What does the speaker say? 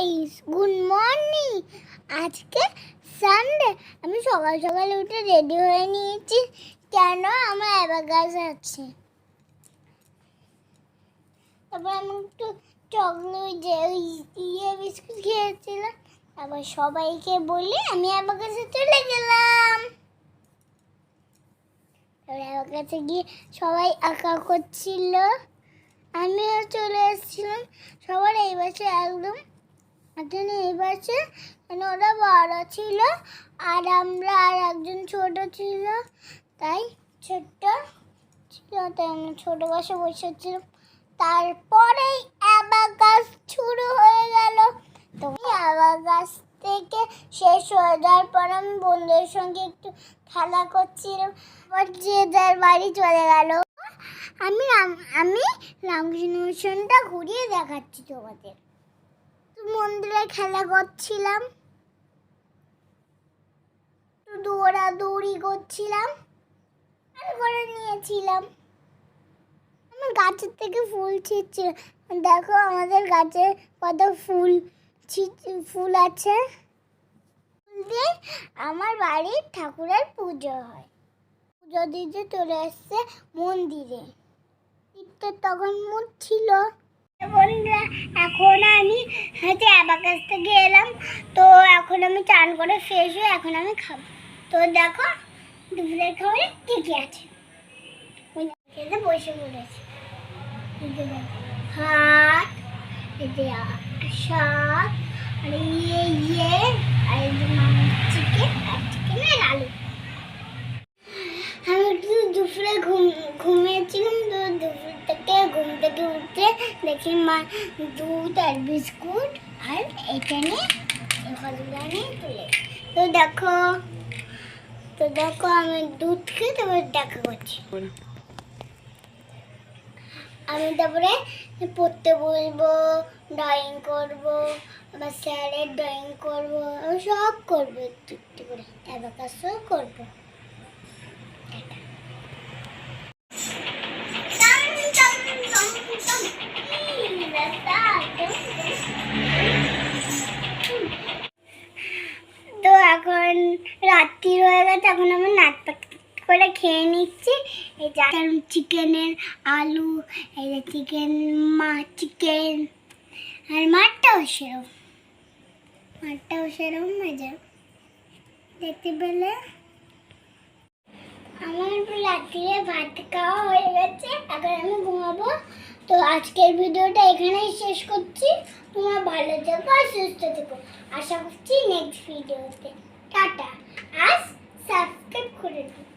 Guys good morning আজকে Sunday আমি সকাল সকাল উঠে রেডি হয়ে নিয়েছি। কেন আমার এবার গাছ আছে? তারপর আমি একটু চকলেট যে ইয়ে বিস্কুট খেয়েছিলাম। তারপর সবাইকে বলি আমি আমার কাছে চলে গেলাম। তারপরে আমার কাছে গিয়ে সবাই আঁকা করছিল। আমিও চলে এসেছিলাম। সবার এই বছর একদম এখানে এই পাশে মানে ওরা বড় ছিল আর আমরা আর একজন ছোট ছিল, তাই ছোট্ট ছিল, তাই আমরা ছোট বসে বসেছিলাম। তারপরেই আবার গাছ শুরু হয়ে গেল। তো আবার গাছ থেকে শেষ হয়ে যাওয়ার পর আমি বন্ধুদের সঙ্গে একটু খেলা করছিলাম। আবার যে যার বাড়ি চলে গেল। আমি আমি রামকৃষ্ণ মিশনটা ঘুরিয়ে দেখাচ্ছি তোমাদের। মন্দিরে খেলা করছিলাম। দৌড়াদৌড়ি করছিলাম। করে নিয়েছিলাম। আমার গাছের থেকে ফুল ছিঁড়ছিল দেখো আমাদের গাছে কত ফুল ফুল আছে। ফুল দিয়ে আমার বাড়ির ঠাকুরের পুজো হয়। পুজো দিতে চলে এসছে মন্দিরে। তখন মুখ ছিল। আমি হয়তো কাছ থেকে এলাম, তো এখন আমি চান করে ফ্রেশ হয়ে এখন আমি খাব। তো দেখো দুপুরের খাবারে কী কী আছে? খেতে বসে পড়েছে। এই এই যে আ- শাক আর দেখি মা দুধ আর বিস্কুট আর এখানে এখানে তুলে তো দেখো তো দেখো আমি দুধ খেয়ে তারপরে দেখা করছি। আমি তারপরে পড়তে বলব ড্রয়িং করব আবার স্যারের ড্রয়িং করব, আমি সব করব একটু একটু করে। অ্যাবাকাসও করব। রাত্রি হয়ে গেছে, এখন আমি নাচ করে খেয়ে নিচ্ছি। এই যে চিকেনের আলু, এই যে চিকেন মা, চিকেন আর মাঠটাও সেরম। মাঠটাও সেরম মজা দেখতে পেলে। আমার রাত্রিরে ভাত খাওয়া হয়ে গেছে, এখন আমি ঘুমাবো। তো আজকের ভিডিওটা এখানেই শেষ করছি। তোমার ভালো থেকো আর সুস্থ থেকো। আশা করছি নেক্সট ভিডিওতে সাবস্ক্রাইব করে দিন